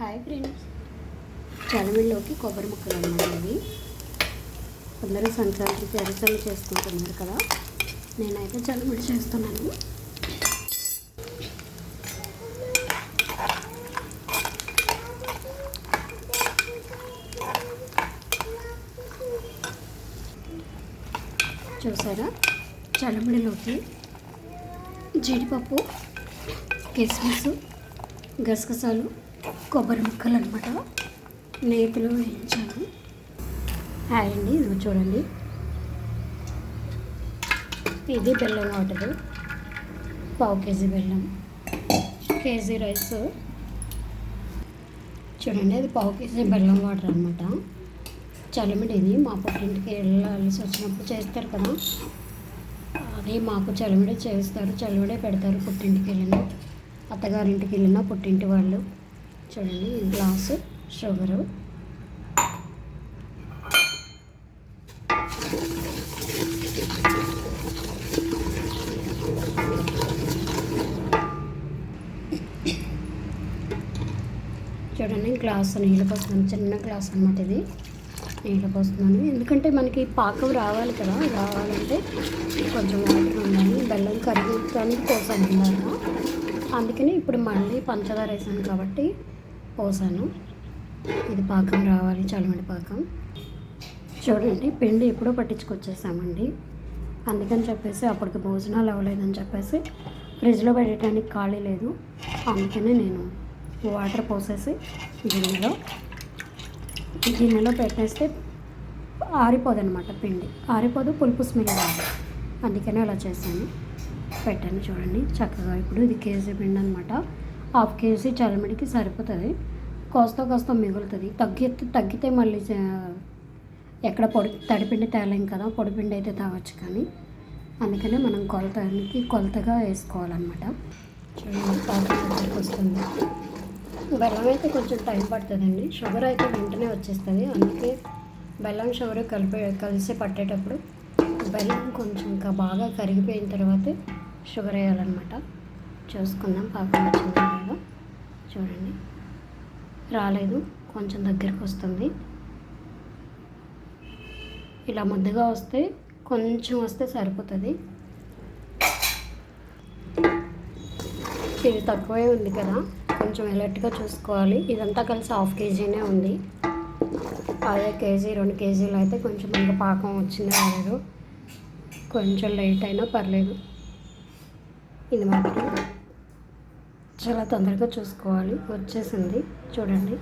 Hi friends. చలివిళ్ళలోకి కొబ్బరి ముక్కలు అన్నమాట ఇవి. అందరూ సంక్రాంతికి అరిసెలు చేసుకుంటున్నారు కదా. నేనైతే చలివిడి చేస్తున్నాను. చూసారా? చలివిడిలోకి జీడిపప్పు కిస్మిస్ గసగసాలు కొబ్బరి ముక్కలు అనమాట నేతిలో వేయించాను. హాయ్ అండి ఇది చూడండి. ఇది బెల్లం వాటర్. పావు కేజీ బెల్లం. Kg rice. చూడండి అది పావు కేజీ బెల్లం వాటర్ అనమాట చలిమిడి ఇది మా పుట్టింటికి వెళ్ళాల్సి వచ్చినప్పుడు చేస్తారు కదా. అది మాకు చలిమిడి చేస్తారు చలిమిడే పెడతారు పుట్టింటికి వెళ్ళిన. అత్తగారింటికి వెళ్ళిన పుట్టింటి వాళ్ళు. చూడండి ఈ గ్లాసు షుగరు. చూడండి గ్లాసు నీళ్ళు పోస్తున్నాను. చిన్న గ్లాస్ అనమాట ఇది. నీళ్ళు పోస్తున్నాను. ఎందుకంటే మనకి పాకం రావాలి కదా. రావాలంటే కొంచెం వాటర్ ఉండాలి. బెల్లం కరిగించడానికి పోసాను అందుకని ఇప్పుడు మళ్ళీ పంచదార వేసాను కాబట్టి పోసాను. ఇది పాకం రావాలి చలిమిడి పాకం. చూడండి పిండి ఎప్పుడో పట్టించుకొచ్చేసామండి. అందుకని చెప్పేసి అప్పటికి భోజనాలు అవ్వలేదని చెప్పేసి ఫ్రిడ్జ్లో పెట్టడానికి ఖాళీ లేదు. అందుకనే నేను వాటర్ పోసేసి గిన్నెలో గిన్నెలో పెట్టేస్తే ఆరిపోదు అనమాట పిండి. ఆరిపోదు పులుపు స్మెల్ రాదు. అందుకనే అలా చేశాను. పెట్టాను చూడండి చక్కగా ఇప్పుడు ఇది కేజీ పిండి అనమాట. హాఫ్ కేజీ చల్లమిడికి సరిపోతుంది. కోస్త కోస్త మిగులుతుంది. తగ్గి తగ్గితే మళ్ళీ ఎక్కడ పొడి తడిపిండి తేలేం కదా పొడిపిండి అయితే తాగొచ్చు కానీ అందుకనే మనం కొలతానికి కొలతగా వేసుకోవాలన్నమాట. చూడండి వస్తుంది బెల్లం అయితే కొంచెం టైం పడుతుందండి. షుగర్ అయితే వెంటనే వచ్చేస్తుంది. అందుకే బెల్లం షుగర్ కలిపి కలిసి పట్టేటప్పుడు బెల్లం కొంచెం ఇంకా బాగా కరిగిపోయిన తర్వాత షుగర్ వేయాలన్నమాట. చూసుకుందాం. పాకం వచ్చిందా లేదో చూడండి. రాలేదు. కొంచెం దగ్గరికి వస్తుంది. ఇలా ముద్దగా వస్తే కొంచెం వస్తే సరిపోతుంది. ఇది తక్కువే ఉంది కదా. కొంచెం ఎలర్ట్గా చూసుకోవాలి. ఇదంతా కలిసి హాఫ్ కేజీనే ఉంది. అదే కేజీ రెండు కేజీలు అయితే కొంచెం మనకు పాకం వచ్చింది రాలేదు కొంచెం లేట్ అయినా పర్లేదు. ఇది మాత్రం చాలా తొందరగా చూసుకోవాలి. వచ్చేసింది. చూడండి.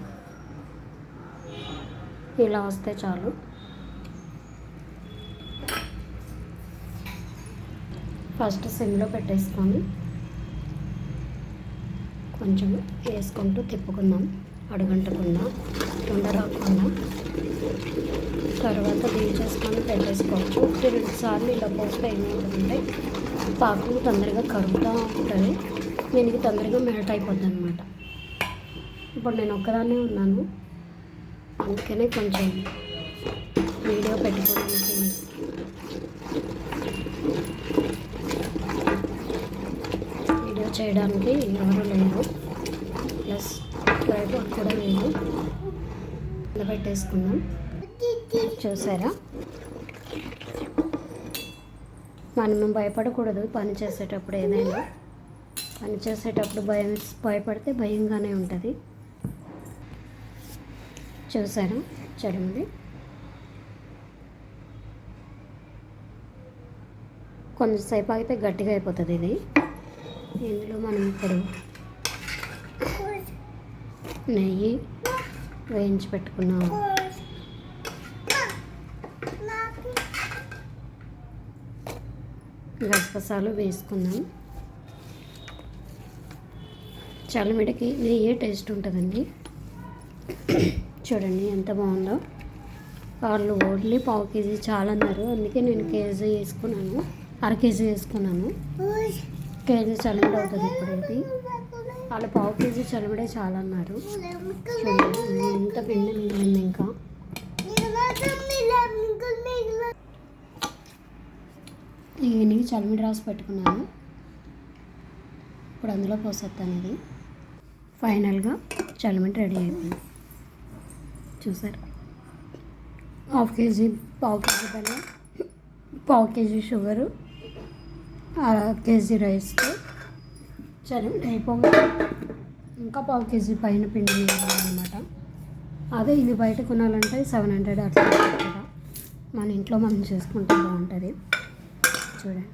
ఇలా వస్తే చాలు. ఫస్ట్ సిమ్లో పెట్టేసుకొని కొంచెం వేసుకుంటూ తిప్పుకుందాం. అడుగంటకుండా ఉండ రాకుండా. తర్వాత దించేసుకొని పెట్టేసుకోవచ్చు. రెండు సార్లు ఇలా పోస్తే ఏమవుతుందంటే పాకం తొందరగా కరుగుతూ ఉంటుంది. దీనికి తొందరగా మెల్ట్ అయిపోద్ది అనమాట ఇప్పుడు నేను ఒక్కదాన్నే ఉన్నాను. అందుకనే కొంచెం వీడియో పెట్టుకోవడానికి వీడియో చేయడానికి ఎవరు లేరు. ప్లస్ ట్రైపాడ్ కూడా లేదు. ఇలా పెట్టేసుకుందాం చూసారా? మనం భయపడకూడదు పని చేసేటప్పుడు ఏదైనా. పని చేసేటప్పుడు భయం భయపడితే భయంగానే ఉంటుంది. చూసారా చూడండి. కొంచెంసేపు ఆగితే గట్టిగా అయిపోతుంది ఇది. ఇందులో మనం ఇప్పుడు నెయ్యి వేయించి పెట్టుకున్నాం గసగసాలు వేసుకుందాం చల్లమిడకి ఇది ఏ టేస్ట్ ఉంటుందండి? చూడండి ఎంత బాగుందో. వాళ్ళు ఓన్లీ పావు కేజీ చాలా అన్నారు. అందుకే నేను కేజీ వేసుకున్నాను. అర కేజీ వేసుకున్నాను. కేజీ చల్లమిడ అవుతుంది ఇప్పుడు ఇది. వాళ్ళు పావు కేజీ చల్లమిడే చాలా అన్నారు. చూడండి ఇంత పిండి మిగిలింది ఇంకా. ఈవినింగ్ చల్లమిడి రాసి పెట్టుకున్నాను. ఇప్పుడు అందులో పోసేస్తాను ఇది. ఫైనల్గా చల్లమంట రెడీ అయిపోయింది చూసారు? హాఫ్ కేజీ పావు కేజీ బెల్లం పావు కేజీ షుగరు అర కేజీ రైస్తో చల్లమంట అయిపోగా. ఇంకా పావు కేజీ పైన పిండి అనమాట అదే ఇది బయట కొనాలంటే సెవెన్ హండ్రెడ్ అట్లా మన ఇంట్లో మనం చేసుకుంటే బాగుంటుంది. చూడండి.